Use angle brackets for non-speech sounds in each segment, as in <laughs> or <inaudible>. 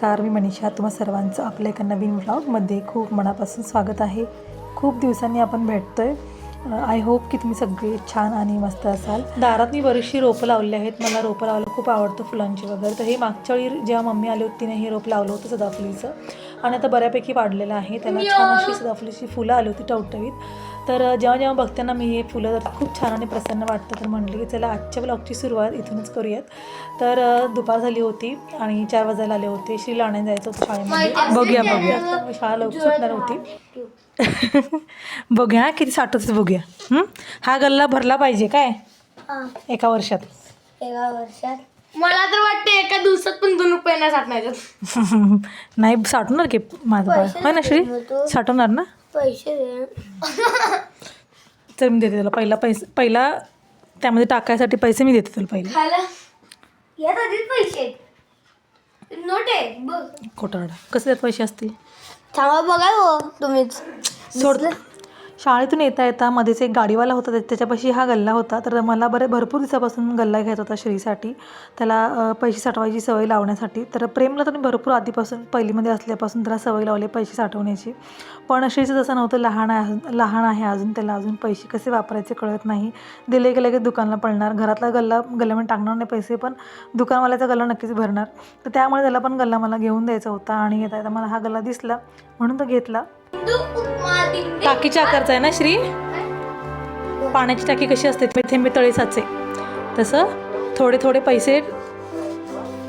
नमस्कार मी मनीषा. तुम्हा सर्वांचं आपल्या एका नवीन व्लॉगमध्ये खूप मनापासून स्वागत आहे. खूप दिवसांनी आपण भेटतो आहे आय होप की तुम्ही सगळे छान आणि मस्त असाल. दारात मी बरीचशी रोपं लावली आहेत. मला रोपं लावलं खूप आवडतं फुलांची वगैरे. तर हे मागच्या वेळी जेव्हा मम्मी आली होती तिने हे रोप लावलं होतं सदाफुलीचं. आणि आता बऱ्यापैकी वाढलेलं आहे. त्याला छान अशी सदाफुलीची फुलं आली होती टवटवीत. तर जेव्हा जेव्हा बघते ना मी हे फुलं तर खूप छान आणि प्रसन्न वाटतं तर म्हटलं की चला आजच्या ब्लॉगची सुरुवात इथूनच करूयात. तर दुपार झाली होती आणि चार वाजायला आले होते. श्रीला आणायला जायचं होतं शाळेमध्ये. बघूया बघूया. शाळा लवकर सुटणार होती. बघूया किती साठवते बघूया. हं? हा गल्ला भरला पाहिजे काय? एका वर्षात. एका वर्षात. मला तर वाटते एका दिवसात नाही साठणार <laughs> नाही साठवणार की माझं बाळ? होय ना श्री? साठवणार ना? पैसे दे. तर मी देते तुला. पहिला पैसे पहिला त्यामध्ये टाकायसाठी पैसे मी देते तुला पहिले. खायला? यात आधीच पैसे आहेत. नोट आहे बघ. खोटारडा कसे त्यात पैसे असतील? थांबा बघा हो तुम्हीच. सोड. शाळेतून येता येता मध्येच एक गाडीवाला होता त्याच्यापाशी हा गल्ला होता. तर मला बरे भरपूर दिवसापासून गल्ला घ्यायचा होता श्रीसाठी. त्याला पैसे साठवायची सवय लावण्यासाठी. तर प्रेमला तर मी भरपूर आधीपासून पहिलीमध्ये असल्यापासून त्याला सवय लावली पैसे साठवण्याची. पण श्रीचं तसं नव्हतं लहान आहे लहान आहे अजून त्याला अजून पैसे कसे वापरायचे कळत नाही. दिले की लगेच दुकानला पडणार. घरातला गल्ला गल्ल्यामध्ये म्हणजे टाकणार नाही पैसे पण दुकानवाल्याचा गल्ला नक्कीच भरणार. तर त्यामुळे त्याला पण गल्ला मला घेऊन द्यायचा होता आणि येता येता मला हा गल्ला दिसला. म्हणून तो घेतला. टाकीच्या आकारचा आहे ना श्री? पाण्याची टाकी कशी असते? थेंबे थेंबे तळे साचे तसं थोडे थोडे पैसे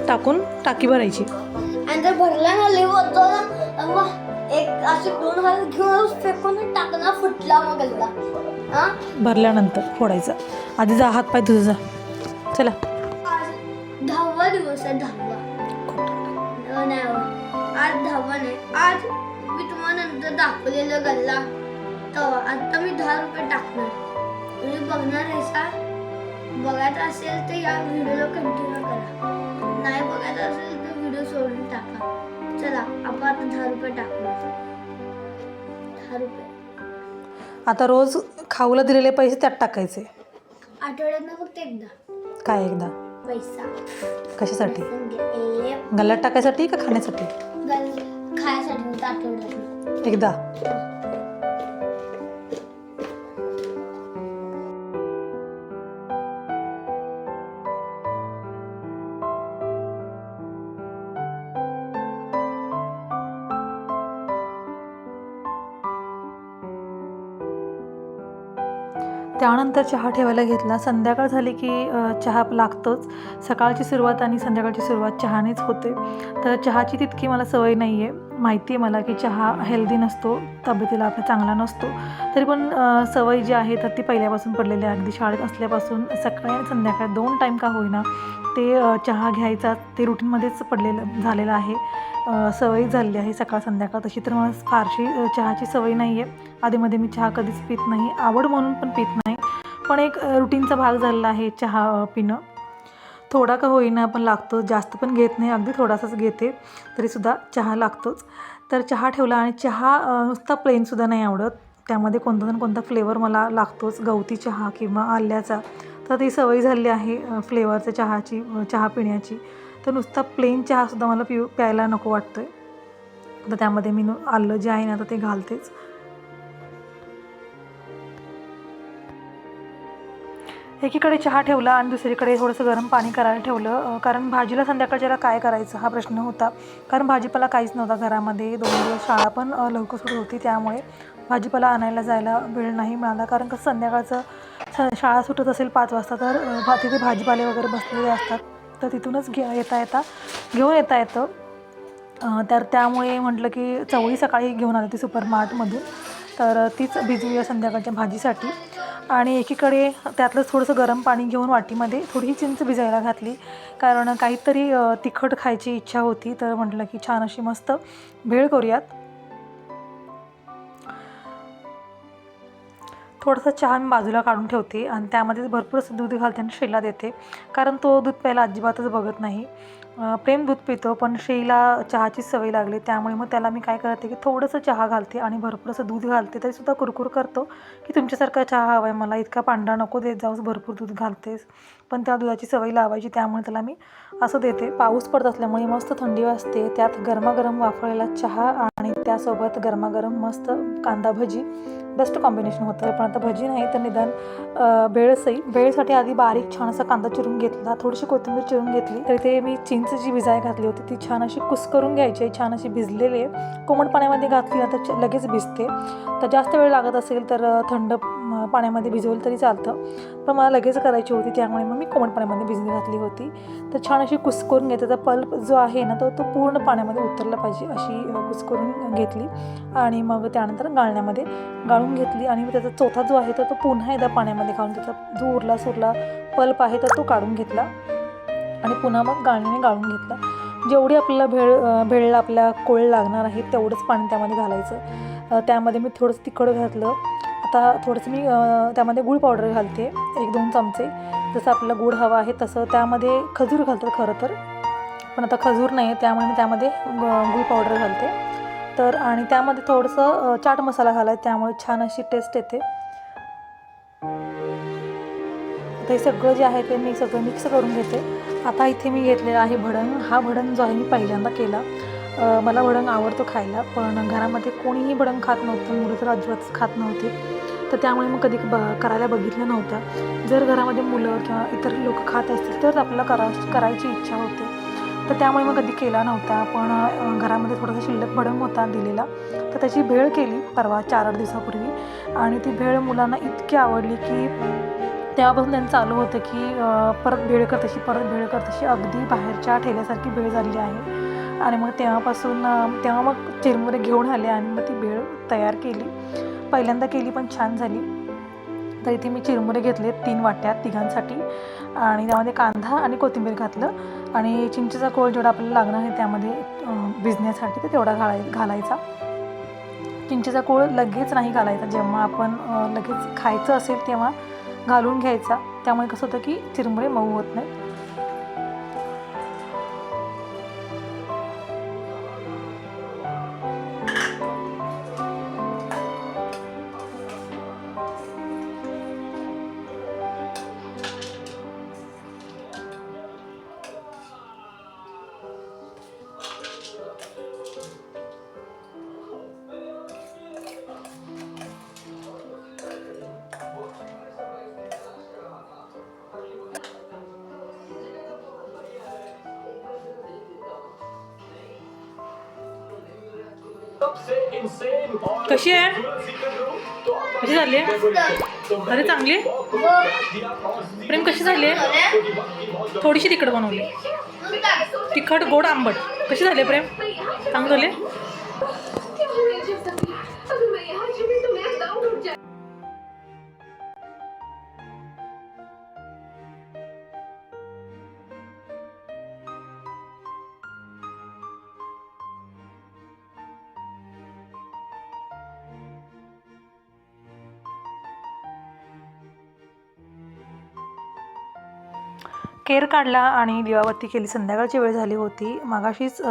टाकून टाकी भरायची. आणि जर भरला ना लिव एक असे दोन हात घेऊन फेकून टाकला फुटला मग गल्ला भरल्यानंतर फोडायचं. आधी जा हात पाय तुझं जा. चला. दहावा दिवस आहे दहावा. आज दहावा नाही आज नंतर दाखवलेलं गल्ला. तेव्हा आता मी दहा रुपये टाकणार. तुम्ही बघणार आहे सा? बघायचं असेल तर या व्हिडिओला कंटिन्यू करा. नाही बघायचं असेल तर व्हिडिओ सोडून टाका. चला आपण आता दहा रुपये टाकणार. दहा रुपये. आता रोज खाऊला दिलेले पैसे त्यात टाकायचे. आठवड्यातनं फक्त एकदा. काय एकदा? पैसा. कशासाठी? ए, गल्ल्यात टाकायसाठी का खाण्यासाठी? गल खायसाठी एकदा. त्यानंतर चहा ठेवायला घेतला. संध्याकाळ झाली की चहा लागतोच. सकाळची सुरुवात आणि संध्याकाळची सुरुवात चहानेच होते. तर चहाची तितकी मला सवय नाही आहे माहिती आहे मला की चहा हेल्दी नसतो तब्येतीला आपला चांगला नसतो. तरी पण सवय जी आहे तर ती पहिल्यापासून पडलेली आहे अगदी शाळेत असल्यापासून सकाळी आणि संध्याकाळी दोन टाईम का होईना ते चहा घ्यायचा ते रुटीनमध्येच पडलेलं झालेलं आहे. सवय झालेली आहे सकाळ संध्याकाळ तशी तर मला फारशी चहाची सवय नाही आहे आधीमध्ये मी चहा कधीच पित नाही आवड म्हणून पण पित नाही. पण एक रुटीनचा भाग झालेला आहे चहा पिणं. थोडा का होईना पण लागतो. जास्त पण घेत नाही. अगदी थोडासाच घेते. तरीसुद्धा चहा लागतोच. तर चहा ठेवला आणि चहा नुसता प्लेनसुद्धा नाही आवडत. त्यामध्ये कोणता ना कोणता फ्लेवर मला लागतोच. गवती चहा किंवा आल्याचा. तर ती सवय झाली आहे फ्लेवरचं फ्लेवरच्या चहाची चहा पिण्याची. तर नुसता प्लेन चहासुद्धा मला पिऊ प्यायला नको वाटतं आहे तर त्यामध्ये मी नु आलं जे आहे ना तर ते घालतेच. एकीकडे चहा ठेवला आणि दुसरीकडे थोडंसं गरम पाणी करायला ठेवलं. कारण भाजीला संध्याकाळच्याला काय करायचं हा प्रश्न होता. कारण भाजीपाला काहीच नव्हता घरामध्ये. दोन दिवस शाळा पण लवकर सुरू होती. त्यामुळे भाजीपाला आणायला जायला वेळ नाही मिळाला. कारण कसं संध्याकाळचं स शाळा सुटत असेल पाच वाजता तर भा तिथे भाजीपाले वगैरे बसलेले असतात. तर तिथूनच घे येता येता घेऊन येता येतं. तर त्यामुळे म्हटलं की चवळी सकाळी घेऊन आली ती सुपर मार्टमधून तर तीच भिजवूया संध्याकाळच्या भाजीसाठी. आणि एकीकडे त्यातलंच थोडंसं गरम पाणी घेऊन वाटीमध्ये थोडी चिंच भिजायला घातली. कारण काहीतरी तिखट खायची इच्छा होती. तर म्हटलं की छान अशी मस्त भेळ करूयात. थोडासा चहा मी बाजूला काढून ठेवते. आणि त्यामध्येच भरपूर असं दूध घालते आणि शेला देते कारण तो दूध प्यायला अजिबातच बघत नाही. प्रेम दूध पितो पण शेईला चहाची सवय लागली त्यामुळे मग त्याला मी काय करते की थोडंसं चहा घालते आणि भरपूर असं दूध घालते तरीसुद्धा कुरकुर करतो की तुमच्यासारखा चहा हवा आहे मला इतका पांढरा नको देत जाऊस भरपूर दूध घालतेस. पण त्या दुधाची सवय लावायची त्यामुळे त्याला मी असं देते. पाऊस पडत असल्यामुळे मस्त थंडी वाजते. त्यात गरमागरम वाफळलेला चहा आणि त्यासोबत गरमागरम मस्त कांदा भजी. बेस्ट कॉम्बिनेशन होतं. पण आता भजी नाही तर निदान अं, भेळसई बेळसाठी आधी बारीक छान असा कांदा चिरून घेतला. थोडीशी कोथिंबीर चिरून घेतली. तरी ते मी चिंच जी भिजाय घातली होती. ती छान अशी कुस्करून घ्यायची आहे. छान अशी भिजलेली आहे. कोमट पाण्यामध्ये घातली ना तर च- लगेच भिजते. तर जास्त वेळ लागत असेल तर थंड पाण्यामध्ये भिजवलं तरी चालतं. पण मला लगेच करायची होती. त्यामुळे मग मी कोमट पाण्यामध्ये भिजली घातली होती. तर छान अशी कुस्करून घेते त्याचा पल्प जो आहे ना तो तो पूर्ण पाण्यामध्ये उतरला पाहिजे अशी कुसकरून कुस्करून घेतली. आणि मग त्यानंतर गाळण्यामध्ये गाळून घेतली. आणि मग त्याचा चौथा जो आहे तर तो पुन्हा एकदा पाण्यामध्ये घालून त्याचा जो उरला सुरला पल्प आहे तर तो काढून घेतला. आणि पुन्हा मग गाळण्याने गाळून घेतला. जेवढी आपल्याला भेळ भेळला आपल्या कोळ लागणार आहे तेवढंच पाणी त्यामध्ये घालायचं. त्यामध्ये मी थोडंसं तिखट घातलं. आता थोडंसं मी त्यामध्ये गूळ पावडर घालते एक दोन चमचे. जसं आपल्याला गूळ हवा आहे तसं त्यामध्ये खजूर घालतात खरं तर. पण आता खजूर नाही आहे त्यामुळे मी त्यामध्ये गुळ गूळ पावडर घालते. तर आणि त्यामध्ये थोडंसं चाट मसाला घालायचा त्यामुळे छान अशी टेस्ट येते. आता हे सगळं जे आहे ते मी सगळं मिक्स करून घेते. आता इथे मी घेतलेला आहे भडण हा भडण जो आहे मी पहिल्यांदा केला. मला भडंग आवडतो खायला पण घरामध्ये कोणीही भडंग खात नव्हतं मुलं तर अजिबातच खात नव्हती. तर त्यामुळे मग कधी ब करायला बघितलं नव्हतं. जर घरामध्ये मुलं किंवा इतर लोक खात असतील तर आपल्याला करा करायची इच्छा होते. तर त्यामुळे मग कधी केला नव्हता पण घरामध्ये थोडासा शिल्लक भडंग होता दिलेला. तर त्याची भेळ केली परवा चार आठ दिवसापूर्वी. आणि ती भेळ मुलांना इतकी आवडली की तेव्हापासून त्यांचं चालू होतं की परत भेळ कर तशी परत भेळ कर तशी. अगदी बाहेरच्या ठेल्यासारखी भेळ झालेली आहे. आणि मग तेव्हापासून तेव्हा मग चिरमुरे घेऊन आले आणि मग ती भेळ तयार केली. पहिल्यांदा केली पण छान झाली. तर इथे मी चिरमुरे घेतले तीन वाट्या तिघांसाठी. आणि त्यामध्ये कांदा आणि कोथिंबीर घातलं. आणि चिंचेचा कोळ जेवढा आपल्याला लागणार आहे त्यामध्ये भिजण्यासाठी तर तेवढा घालाय घालायचा. चिंचेचा कोळ लगेच नाही घालायचा. जेव्हा आपण लगेच खायचं असेल तेव्हा घालून घ्यायचा. त्यामुळे कसं होतं की चिरमुरे मऊ होत नाही कशी आहे? कशी झाली अरे चांगली? प्रेम कशी झाली थोडीशी तिखट बनवली. तिखट गोड आंबट. कशी झाली प्रेम? चांगली झाली केर काढला आणि दिवाबत्ती केली. संध्याकाळची वेळ झाली होती. मागाशीच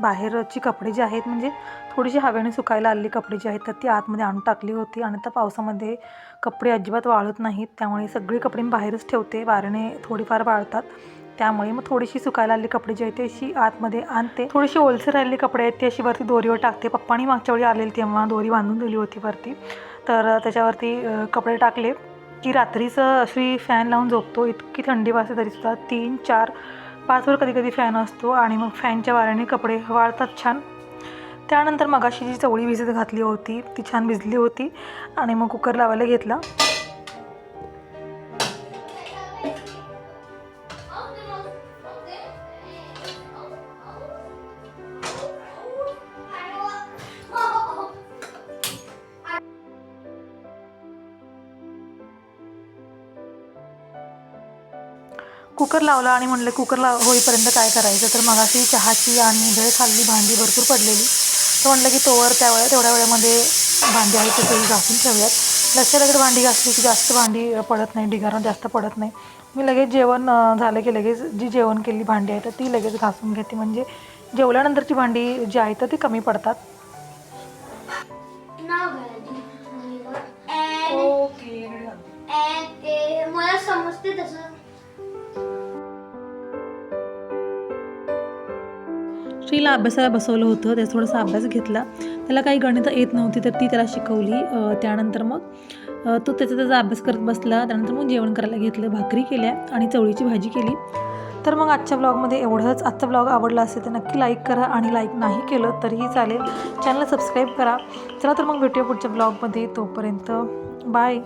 बाहेरची कपडे जी आहेत म्हणजे थोडीशी हवेने सुकायला आलेली कपडे जी आहेत तर ती आतमध्ये आणून टाकली होती. आणि आता पावसामध्ये कपडे अजिबात वाळत नाहीत. त्यामुळे सगळी कपडे मी बाहेरच ठेवते. वाऱ्याने थोडीफार वाळतात. त्यामुळे मग थोडीशी सुकायला आलेली कपडे जी आहेत ती अशी आतमध्ये आणते. थोडीशी ओलसर राहिलेली कपडे आहेत ती अशी वरती दोरीवर टाकते. पप्पानी मागच्या वेळी आलेली तेव्हा दोरी बांधून दिली होती वरती. तर त्याच्यावरती कपडे टाकले. की रात्रीचं अशी फॅन लावून झोपतो. इतकी थंडी वाजते तरीसुद्धा तीन चार पाचवर कधी कधी फॅन असतो आणि मग फॅनच्या वाऱ्याने कपडे वाळतात छान. त्यानंतर मगाशी जी चवळी भिजत घातली होती ती छान भिजली होती आणि मग कुकर लावायला घेतला. कुकर लावला आणि म्हणलं कुकर लाव होईपर्यंत काय करायचं? तर मगाशी चहाची आणि भेळ खाल्ली भांडी भरपूर पडलेली. तर म्हणलं की तोवर त्या वेळा तेवढ्या वेळेमध्ये भांडी आहे ते घासून ठेवूयात. लक्षात भांडी घासली की जास्त भांडी पडत नाही ढिगारा जास्त पडत नाही. मी लगेच जेवण झालं की लगेच जी जेवण केलेली भांडी आहे तर ती लगेच घासून घेते. म्हणजे जेवल्यानंतरची भांडी जी आहे तर ती कमी पडतात. ओके मला समजते तसं. श्रीला अभ्यासाला बसवलं होतं. त्याचा थोडासा अभ्यास घेतला. त्याला काही गणितं येत नव्हती तर ती त्याला शिकवली. त्यानंतर मग तो त्याचा त्याचा अभ्यास करत बसला. त्यानंतर मग जेवण करायला घेतलं भाकरी केल्या आणि चवळीची भाजी केली. तर मग आजच्या ब्लॉगमध्ये एवढंच. आजचा ब्लॉग आवडला असेल तर नक्की लाईक करा आणि लाईक नाही केलं तरीही चालेल. चॅनल सबस्क्राईब करा. चला तर मग भेटूया पुढच्या ब्लॉगमध्ये तोपर्यंत बाय